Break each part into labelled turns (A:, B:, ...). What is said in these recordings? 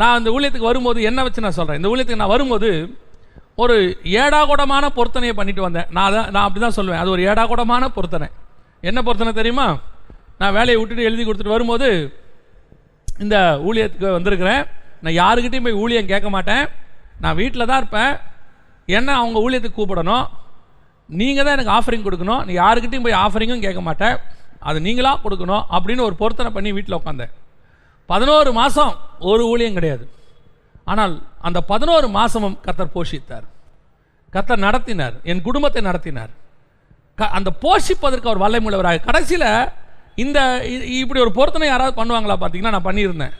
A: நான் இந்த ஊழியத்துக்கு வரும்போது என்ன வச்சு நான் சொல்கிறேன் இந்த ஊழியத்துக்கு நான் வரும்போது ஒரு ஏடாகூடமான பொருத்தனையை பண்ணிட்டு வந்தேன். நான் அதான் நான் அப்படி தான் சொல்லுவேன். அது ஒரு ஏடாகூடமான பொருத்தனை. என்ன பொருத்தனை தெரியுமா? நான் வேலையை விட்டுட்டு எழுதி கொடுத்துட்டு வரும்போது இந்த ஊழியத்துக்கு வந்திருக்கிறேன். நான் யாருக்கிட்டையும் போய் ஊழியம் கேட்க மாட்டேன். நான் வீட்டில் தான் இருப்பேன். என்ன அவங்க ஊழியத்துக்கு கூப்பிடணும்? நீங்கள் தான் எனக்கு ஆஃபரிங் கொடுக்கணும். நீ யாருக்கிட்டையும் போய் ஆஃபரிங்கும் கேட்க மாட்டேன் அது நீங்களாக கொடுக்கணும் அப்படின்னு ஒரு பொருத்தனை பண்ணி வீட்டில் உட்காந்தேன். பதினோரு மாதம் ஒரு ஊழியம் கிடையாது. ஆனால் அந்த பதினோரு மாதமும் கர்த்தர் போஷித்தார். கர்த்தர் நடத்தினார். என் குடும்பத்தை நடத்தினார். க அந்த போஷிப்பதற்கு அவர் வல்லை மூலவராக கடைசியில் இந்த இ- இப்படி ஒரு பொருத்தனை யாராவது பண்ணுவாங்களா பார்த்தீங்கன்னா நான் பண்ணியிருந்தேன்.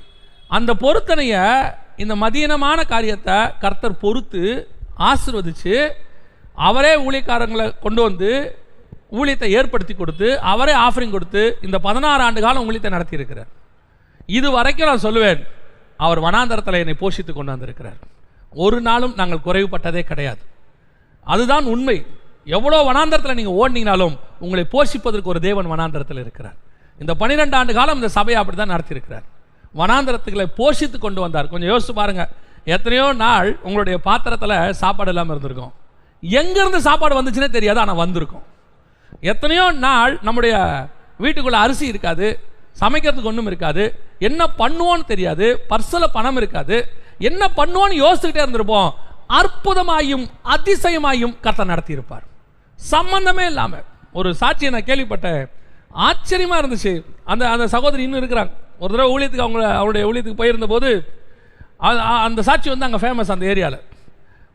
A: அந்த பொருத்தனையை இந்த மதியனமான காரியத்தை கர்த்தர் பொறுத்து ஆசிர்வதித்து அவரே ஊழியக்காரங்களை கொண்டு வந்து ஊழியத்தை ஏற்படுத்தி கொடுத்து அவரே ஆஃபரிங் கொடுத்து இந்த பதினாறு ஆண்டு காலம் ஊழியத்தை நடத்தியிருக்கிறார். இது வரைக்கும் நான் சொல்லுவேன் அவர் வனாந்தரத்தில் என்னை போஷித்து கொண்டு வந்திருக்கிறார். ஒரு நாளும் நாங்கள் குறைவுபட்டதே கிடையாது. அதுதான் உண்மை. எவ்வளோ வனாந்தரத்தில் நீங்கள் ஓடினீங்கனாலும் உங்களை போஷிப்பதற்கு ஒரு தேவன் வனாந்தரத்தில் இருக்கிறார். இந்த பன்னிரெண்டு ஆண்டு காலம் இந்த சபையை அப்படி தான் நடத்தியிருக்கிறார். வனாந்தரத்துக்களை போஷித்து கொண்டு வந்தார். கொஞ்சம் யோசிச்சு பாருங்கள் எத்தனையோ நாள் உங்களுடைய பாத்திரத்தில் சாப்பாடு இல்லாமல் இருந்திருக்கும். எங்கேருந்து சாப்பாடு வந்துச்சுன்னே தெரியாது ஆனால் வந்திருக்கும். எத்தனையோ நாள் நம்முடைய வீட்டுக்குள்ளே அரிசி இருக்காது. சமைக்கிறதுக்கு ஒன்றும் இருக்காது. என்ன பண்ணுவோன்னு தெரியாது. பர்ஸில் பணம் இருக்காது. என்ன பண்ணுவோன்னு யோசிச்சுக்கிட்டே இருந்திருப்போம். அற்புதமாயும் அதிசயமாயும் கர்த்தர் நடத்தியிருப்பார். சம்பந்தமே இல்லாமல் ஒரு சாட்சியை நான் கேள்விப்பட்டேன். ஆச்சரியமாக இருந்துச்சு. அந்த அந்த சகோதரி இன்னும் இருக்கிறாங்க. ஒரு தடவை ஊழியத்துக்கு அவங்க அவருடைய ஊழியத்துக்கு போயிருந்த போது அந்த சாட்சி வந்து அங்கே ஃபேமஸ் அந்த ஏரியாவில்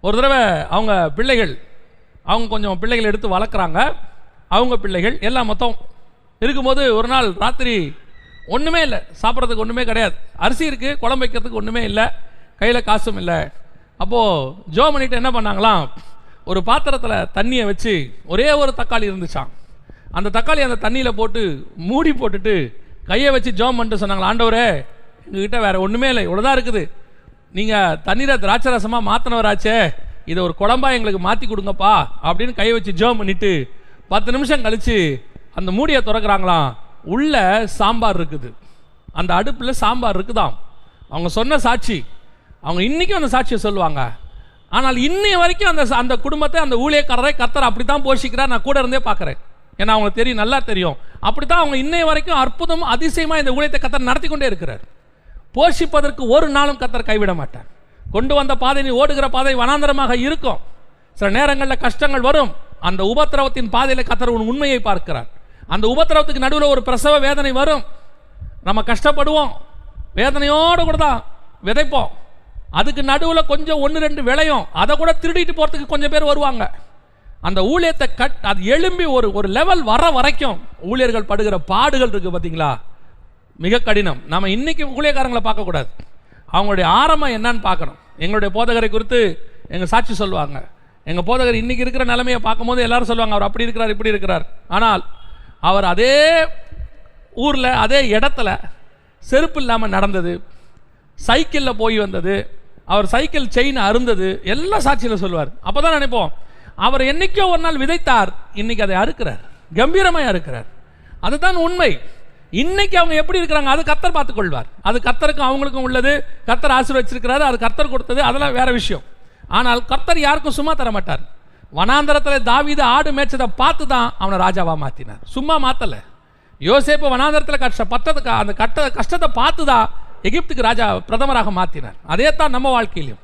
A: ஒரு தடவை அவங்க பிள்ளைகள் அவங்க கொஞ்சம் பிள்ளைகள் எடுத்து வளர்க்குறாங்க. அவங்க பிள்ளைகள் எல்லாம் மொத்தம் இருக்கும்போது ஒரு நாள் ராத்திரி ஒன்றுமே இல்லை. சாப்பிட்றதுக்கு ஒன்றுமே கிடையாது. அரிசி இருக்குது குழம்பு வைக்கிறதுக்கு ஒன்றுமே இல்லை. கையில் காசும் இல்லை. அப்போது ஜோ பண்ணிட்டு என்ன பண்ணாங்களாம்? ஒரு பாத்திரத்தில் தண்ணியை வச்சு ஒரே ஒரு தக்காளி இருந்துச்சான் அந்த தக்காளி அந்த தண்ணியில் போட்டு மூடி போட்டுட்டு கையை வச்சு ஜோம் பண்ணிட்டு சொன்னாங்களா ஆண்டவரே எங்ககிட்ட வேறு ஒன்றுமே இல்லை. இவ்வளோதான் இருக்குது. நீங்கள் தண்ணீரை திராட்சை ரசமாக மாற்றினவராச்சே இதை ஒரு குழம்பா எங்களுக்கு மாற்றி கொடுங்கப்பா. அப்படின்னு கையை வச்சு ஜோம் பண்ணிவிட்டு பத்து நிமிஷம் கழிச்சு அந்த மூடியை திறக்கிறாங்களாம். உள்ள சாம்பார் இருக்குது. அந்த அடுப்பில் சாம்பார் இருக்குதாம். அவங்க சொன்ன சாட்சி அவங்க இன்றைக்கும் அந்த சாட்சியை சொல்லுவாங்க. ஆனால் இன்னைய வரைக்கும் அந்த அந்த குடும்பத்தை அந்த ஊழியக்காரரை கர்த்தர் அப்படி தான் போஷிக்கிறார். நான் கூட இருந்தே பார்க்குறேன். ஏன்னா அவங்களுக்கு தெரியும் நல்லா தெரியும். அப்படி தான் அவங்க இன்னைய வரைக்கும் அற்புதம் அதிசயமாக இந்த ஊழியத்தை கத்தர் நடத்தி கொண்டே இருக்கிறார். போஷிப்பதற்கு ஒரு நாளும் கத்தர் கைவிட மாட்டார். கொண்டு வந்த பாதை நீ ஓடுகிற பாதை வனாந்தரமாக இருக்கும். சில நேரங்களில் கஷ்டங்கள் வரும். அந்த உபத்திரவத்தின் பாதையில் கத்தர் உன் உண்மையை பார்க்கிறார். அந்த உபத்திரவத்துக்கு நடுவில் ஒரு பிரசவ வேதனை வரும். நம்ம கஷ்டப்படுவோம். வேதனையோடு கூட தான் விதைப்போம். அதுக்கு நடுவில் கொஞ்சம் ஒன்று ரெண்டு விளையும். அதை கூட திருடிட்டு போகிறதுக்கு கொஞ்சம் பேர் வருவாங்க. அந்த ஊழியத்தை கட் அது எழும்பி ஒரு ஒரு லெவல் வர வரைக்கும் ஊழியர்கள் படுகிற பாடுகள் இருக்குது பார்த்தீங்களா மிக கடினம். நம்ம இன்றைக்கி ஊழியக்காரங்களை பார்க்கக்கூடாது. அவங்களுடைய ஆரம்பம் என்னன்னு பார்க்கணும். எங்களுடைய போதகரை குறித்து எங்கள் சாட்சி சொல்லுவாங்க. எங்கள் போதகர் இன்றைக்கி இருக்கிற நிலைமையை பார்க்கும்போது எல்லாரும் சொல்லுவாங்க அவர் அப்படி இருக்கிறார் இப்படி இருக்கிறார். ஆனால் அவர் அதே ஊரில் அதே இடத்துல செருப்பு இல்லாமல் நடந்தது. சைக்கிளில் போய் வந்தது. அவர் சைக்கிள் செயின் அருந்தது. எல்லாம் சாட்சியில் சொல்லுவார். அப்போ தான் நினைப்போம். அவர் என்னைக்கோ ஒரு நாள் விதைத்தார். இன்றைக்கி அதை அறுக்கிறார். கம்பீரமாக அறுக்கிறார். அதுதான் உண்மை. இன்னைக்கு அவங்க எப்படி இருக்கிறாங்க அது கத்தர் பார்த்துக்கொள்வார் அது கத்தருக்கும் அவங்களுக்கும் உள்ளது. கத்தர் ஆசீர்வச்சிருக்கிறாரு அது கத்தர் கொடுத்தது. அதெல்லாம் வேற விஷயம். ஆனால் கத்தர் யாருக்கும் சும்மா தர மாட்டார் வனாந்தரத்தில் தாவீது ஆடு மேய்ச்சதை பார்த்து தான் அவனை ராஜாவாக மாற்றினார் சும்மா மாற்றலை யோசேப்பு வனாந்தரத்தில் கஷ்டப்பட்டதுக்கு அந்த கட்ட கஷ்டத்தை பார்த்து தான் எகிப்துக்கு ராஜா பிரதமராக மாற்றினார் அதே தான் நம்ம வாழ்க்கையிலும்.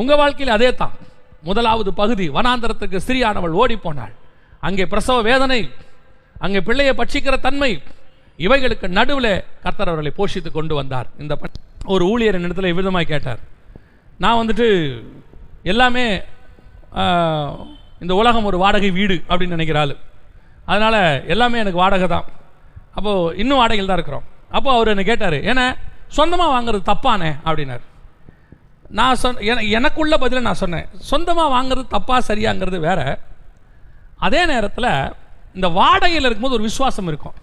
A: உங்கள் வாழ்க்கையில் அதே தான் முதலாவது பகுதி வனாந்தரத்துக்கு சிறியானவள் ஓடி போனாள் அங்கே பிரசவ வேதனை அங்கே பிள்ளையை பட்சிக்கிற தன்மை இவைகளுக்கு நடுவில் கர்த்தர் அவர்களை போஷித்து கொண்டு வந்தார். இந்த ஒரு ஊழியர் இடத்துல விதமாக கேட்டார். நான் வந்துட்டு எல்லாமே இந்த உலகம் ஒரு வாடகை வீடு அப்படின்னு நினைக்கிறாள் அதனால் எல்லாமே எனக்கு வாடகை தான். அப்போது இன்னும் வாடகையில் தான் இருக்கிறோம். அப்போ அவர் என்ன கேட்டார் ஏன்னா சொந்தமாக வாங்குறது தப்பானே அப்படின்னார். நான் சொ எனக்குள்ள பதிலை நான் சொன்னேன். சொந்தமாக வாங்குறது தப்பாக சரியாங்கிறது வேற. அதே நேரத்தில் இந்த வாடகையில் இருக்கும்போது ஒரு விசுவாசம் இருக்கும்.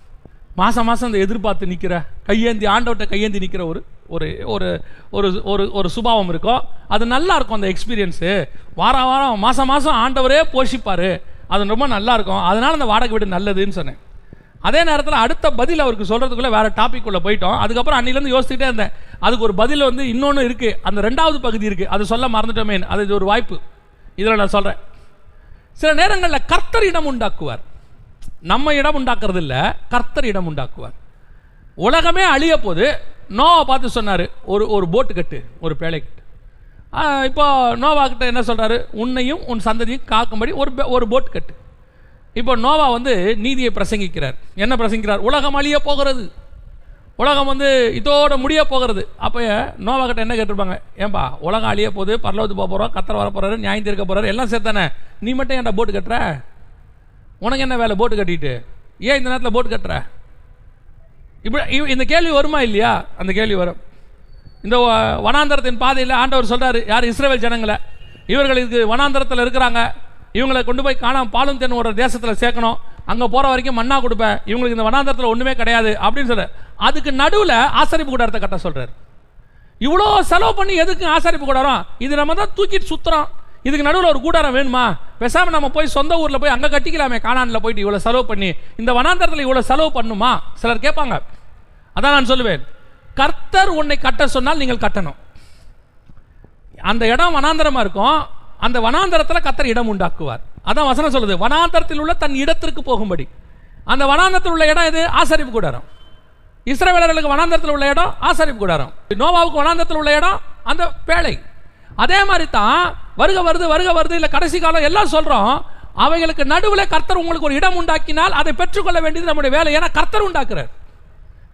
A: மாதம் மாதம் இந்த எதிர்பார்த்து நிற்கிற கையேந்தி ஆண்டவர்கிட்ட கையேந்தி நிற்கிற ஒரு ஒரு ஒரு ஒரு ஒரு ஒரு சுபாவம் இருக்கும். அது நல்லா இருக்கும் அந்த எக்ஸ்பீரியன்ஸு வாரம் வாரம் மாதம் மாதம் ஆண்டவரே போஷிப்பார். அது ரொம்ப நல்லா இருக்கும் அதனால் அந்த வாடகை வீடு நல்லதுன்னு சொன்னேன். அதே நேரத்தில் அடுத்த பதில் அவருக்கு சொல்கிறதுக்குள்ளே வேறு டாப்பிக்குள்ளே போயிட்டோம். அதுக்கப்புறம் அன்னிலேருந்து யோசிச்சுட்டே இருந்தேன். அதுக்கு ஒரு பதில் வந்து இன்னொன்று இருக்குது அந்த ரெண்டாவது பகுதி இருக்குது அது சொல்ல மறந்துட்டோமே. அது இது ஒரு வாய்ப்பு. இதில் நான் சொல்கிறேன் சில நேரங்களில் கர்த்தர் இடம் உண்டாக்குவார். நம்ம இடம் உண்டாக்குறது இல்லை கர்த்தர் இடம் உண்டாக்குவார். உலகமே அழிய போது நோவா பார்த்து சொன்னார் ஒரு ஒரு போட்டு கட்டு ஒரு பேழை கட்டு. இப்போ நோவா கிட்ட என்ன சொல்கிறாரு உன்னையும் உன் சந்ததியும் காக்கும்படி ஒரு ஒரு போட் கட்டு. இப்போ நோவா வந்து நீதியை பிரசங்கிக்கிறார். என்ன பிரசங்கிக்கிறார்? உலகம் அழிய போகிறது. உலகம் வந்து இதோட முடிய போகிறது. அப்போ நோவா கிட்ட என்ன கேட்டிருப்பாங்க? ஏன்பா உலகம் அழிய போகுது பரலோத்து போக போகிறோம் கத்தர் வர போகிறாரு நியாயம் தீர்க்க போகிறாரு எல்லாம் சேர்த்தானே நீ மட்டும் என்கிட்ட போட்டு கட்டுற? உனக்கு என்ன வேலை போட்டு கட்டிட்டு? ஏன் இந்த நேரத்தில் போட்டு கட்டுற? இப்படி இவ்- இந்த கேள்வி வருமா இல்லையா? அந்த கேள்வி வரும். இந்த வனாந்தரத்தின் பாதையில் ஆண்டவர் சொல்கிறார் யார் இஸ்ரேல் ஜனங்களை? இவர்கள் இதுக்கு வனாந்தரத்தில் இருக்கிறாங்க. இவங்களை கொண்டு போய் காணாம பாலும் தென் ஒரு தேசத்தில் சேர்க்கணும். அங்கே போகிற வரைக்கும் மண்ணா கொடுப்பேன் இவங்களுக்கு இந்த வனாந்தரத்தில் ஒன்றுமே கிடையாது. அப்படின்னு சொல்கிறார் அதுக்கு நடுவில் ஆசரிப்பு கூடாரத்தை கட்ட சொல்கிறார் இவ்வளோ செலவு பண்ணி எதுக்கு ஆசரிப்பு கூடாரம்? இது நம்ம தான் தூக்கிட்டு சுற்றுறோம் இதுக்கு நடுவில் ஒரு கூடாரம் வேணுமா? பேசாமல் நம்ம போய் சொந்த ஊரில் போய் அங்கே கட்டிக்கலாமே காணானில் போயிட்டு இவ்வளோ செலவு பண்ணி. இந்த வனாந்தரத்தில் இவ்வளோ செலவு பண்ணுமா? சிலர் கேட்பாங்க. அதான் நான் சொல்லுவேன். கர்த்தர் உன்னை கட்ட சொன்னால் நீங்கள் கட்டணும். அந்த இடம் வனாந்தரமா இருக்கும். அந்த வனாந்தரத்தில் கர்த்தர் இடம் உண்டாக்குவார். அதான் வசனம் சொல்லுது. வனாந்தரத்தில் உள்ள தன் இடத்திற்கு போகும்படி. அந்த வனாந்தரத்தில் உள்ள இடம் எது? ஆசரிப்பு கூடாரம். இஸ்ரவேலர்களுக்கு வனாந்தரத்தில் உள்ள இடம் ஆசரிப்பு கூடாரம். நோவாவுக்கு வனாந்தரத்தில் உள்ள இடம் அந்த பேழை அதே மாதிரி தான் வருக வருது வருக வருது இல்லை கடைசி காலம் எல்லாம் சொல்கிறோம் அவைகளுக்கு நடுவில் கர்த்தர் உங்களுக்கு ஒரு இடம் உண்டாக்கினால் அதை பெற்றுக்கொள்ள வேண்டியது நம்முடைய வேலை. ஏன்னா கர்த்தர் உண்டாக்குறார்.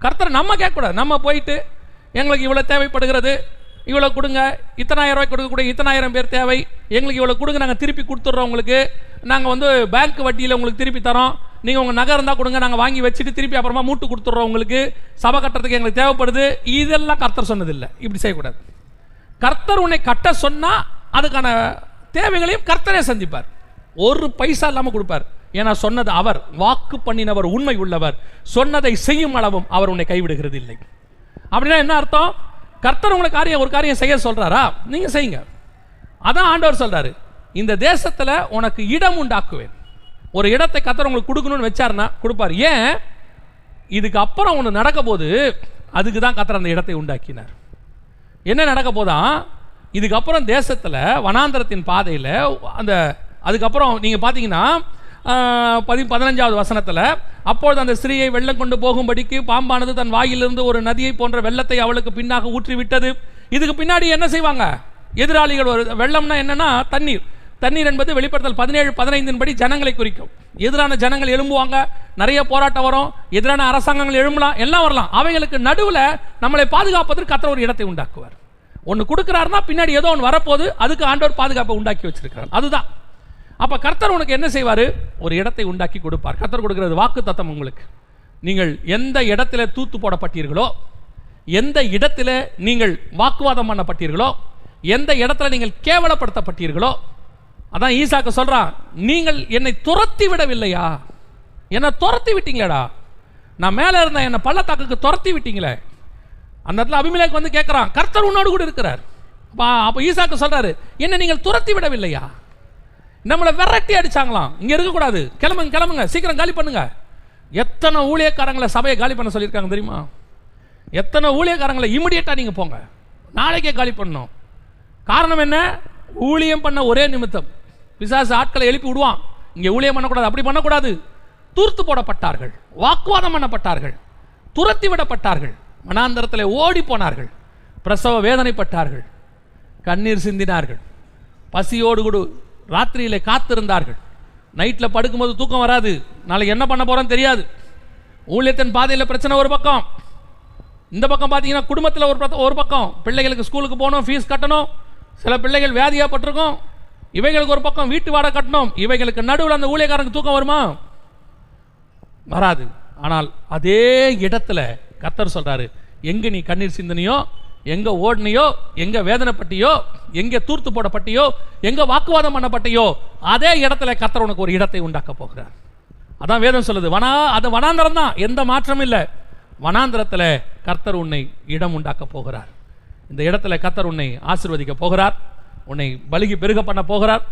A: கர்த்தர் நம்ம கேட்கக்கூடாது. நம்ம போயிட்டு எங்களுக்கு இவ்வளோ தேவைப்படுகிறது இவ்வளோ கொடுங்க இத்தனாயிரம் ரூபாய் கொடுக்கக்கூடிய இத்தனாயிரம் பேர் தேவை எங்களுக்கு இவ்வளோ கொடுங்க நாங்கள் திருப்பி கொடுத்துட்றோம் உங்களுக்கு. நாங்கள் வந்து பேங்க் வட்டியில் உங்களுக்கு திருப்பி தரோம். நீங்கள் உங்கள் நகை இருந்தால் கொடுங்க நாங்கள் வாங்கி வச்சுட்டு திருப்பி அப்புறமா மூட்டு கொடுத்துட்றோம் உங்களுக்கு. சபை கட்டுறதுக்கு எங்களுக்கு தேவைப்படுது. இதெல்லாம் கர்த்தர் சொன்னதில்லை. இப்படி செய்யக்கூடாது. கர்த்தர் உன்னை கட்ட சொன்னால் அதுக்கான தேவைகளையும் கர்த்தரே சந்திப்பார். ஒரு பைசா இல்லாமல் கொடுப்பார். ஏன்னா சொன்னது அவர் வாக்கு பண்ணினவர் உண்மை உள்ளவர். சொன்னதை செய்யும் அளவும் அவர் உன்னை கைவிடுகிறது இல்லை அப்படின்னா என்ன அர்த்தம்? கர்த்தர் உங்களை காரியம் ஒரு காரியம் செய்ய சொல்றாரா? நீங்க செய்யுங்க. அதான் ஆண்டவர் சொல்றாரு. இந்த தேசத்தில் உனக்கு இடம் உண்டாக்குவேன். ஒரு இடத்தை கத்தர் உங்களுக்கு கொடுக்கணும்னு வச்சாருன்னா கொடுப்பார். ஏன்? இதுக்கு அப்புறம் ஒன்று நடக்க போது அதுக்கு தான் கத்தர் அந்த இடத்தை உண்டாக்கினார். என்ன நடக்க போதான் இதுக்கப்புறம் தேசத்தில் வனாந்தரத்தின் பாதையில் அந்த அதுக்கப்புறம் நீங்கள் பார்த்தீங்கன்னா பதி பதினஞ்சாவது வசனத்தில் அப்பொழுது அந்த ஸ்திரீயை வெள்ளம் கொண்டு போகும்படிக்கு பாம்பானது தன் வாயிலிருந்து ஒரு நதியை போன்ற வெள்ளத்தை அவளுக்கு பின்னாக ஊற்றி விட்டது இதுக்கு பின்னாடி என்ன செய்வாங்க? எதிராளிகள் ஒரு வெள்ளம்னா என்னன்னா தண்ணீர். தண்ணீர் என்பது வெளிப்படுத்தல் பதினேழு பதினைந்தின் படி ஜனங்களை குறிக்கும். எதிரான ஜனங்கள் எழும்புவாங்க நிறைய போராட்டம் வரும் எதிரான அரசாங்கங்கள் எழும்பலாம் எல்லாம் வரலாம். அவைகளுக்கு நடுவில் நம்மளை பாதுகாப்பதற்கு கத்திர ஒரு இடத்தை உண்டாக்குவார். ஒன்று கொடுக்குறாருன்னா பின்னாடி ஏதோ ஒன்று வரப்போகுது. அதுக்கு ஆண்டவர் பாதுகாப்பை உண்டாக்கி வச்சிருக்கிறார். அதுதான். அப்போ கர்த்தர் உனக்கு என்ன செய்வார்? ஒரு இடத்தை உண்டாக்கி கொடுப்பார். கர்த்தர் கொடுக்கறது வாக்கு தத்தம் உங்களுக்கு. நீங்கள் எந்த இடத்துல தூத்து போடப்பட்டீர்களோ எந்த இடத்துல நீங்கள் வாக்குவாதம் பண்ணப்பட்டீர்களோ எந்த இடத்துல நீங்கள் கேவலப்படுத்தப்பட்டீர்களோ அதான் ஈசாக்கு சொல்கிறான் நீங்கள் என்னை துரத்தி விடவில்லையா? என்னை துரத்தி விட்டீங்களேடா? நான் மேலே இருந்த என்னை பள்ளத்தாக்குக்கு துரத்தி விட்டீங்களே? அந்த இடத்துல அபிமலேக் வந்து கேட்குறான் கர்த்தர் உன்னோடு கூட இருக்கிறார். அப்போ அப்போ ஈசாக்கு சொல்கிறாரு என்ன நீங்கள் துரத்தி விடவில்லையா? நம்மளை விரட்டி அடிச்சாங்களாம். இங்கே இருக்கக்கூடாது கிளம்புங்க கிளம்புங்க. சீக்கிரம் காலி பண்ணுங்க. எத்தனை ஊழியக்காரங்களை சபையை காலி பண்ண சொல்லியிருக்காங்க தெரியுமா? எத்தனை ஊழியக்காரங்களை இமிடியட்டாக நீங்கள் போங்க. நாளைக்கே காலி பண்ணணும். காரணம் என்ன? ஊழியம் பண்ண ஒரே நிமித்தம். பிசாசு ஆட்களை எழுப்பி விடுவான். இங்கே ஊழியம் பண்ணக்கூடாது அப்படி பண்ணக்கூடாது. தூர்த்து போடப்பட்டார்கள். வாக்குவாதம் பண்ணப்பட்டார்கள். துரத்தி விடப்பட்டார்கள். மனாந்தரத்தில் ஓடி போனார்கள். பிரசவ வேதனைப்பட்டார்கள். கண்ணீர் சிந்தினார்கள். பசியோடு கூட ராத்திரியில் காத்திருந்தார்கள். நைட்டில் படுக்கும்போது தூக்கம் வராது. நாளைக்கு என்ன பண்ண போகிறோன்னு தெரியாது. ஊழியத்தின் பாதையில் பிரச்சனை ஒரு பக்கம். இந்த பக்கம் பார்த்தீங்கன்னா குடும்பத்தில் ஒரு ஒரு பக்கம். பிள்ளைகளுக்கு ஸ்கூலுக்கு போகணும் ஃபீஸ் கட்டணும். சில பிள்ளைகள் வியாதியாப்பட்டிருக்கும் இவைகளுக்கு ஒரு பக்கம் வீட்டு வாடகை கட்டணும். இவைகளுக்கு நடுவில் அந்த ஊழியக்காரங்க தூக்கம் வருமா? வராது. ஆனால் அதே இடத்துல கர்த்தர் சொல்றாரு எங்கே நீ கண்ணீர் சிந்தனையோ எங்கே ஓடுனியோ எங்கே வேதனைப்பட்டியோ எங்கே தூர்த்து போடப்பட்டியோ எங்கே வாக்குவாதம் பண்ணப்பட்டியோ அதே இடத்துல கர்த்தர் உனக்கு ஒரு இடத்தை உண்டாக்க போகிறார். அதான் வேதம் சொல்லுது வனா அது வனாந்தரம் தான் எந்த மாற்றமும் இல்லை. வனாந்திரத்தில் கர்த்தர் உன்னை இடம் உண்டாக்க போகிறார். இந்த இடத்துல கர்த்தர் உன்னை ஆசிர்வதிக்க போகிறார் உன்னை பலுகி பெருக பண்ண போகிறார்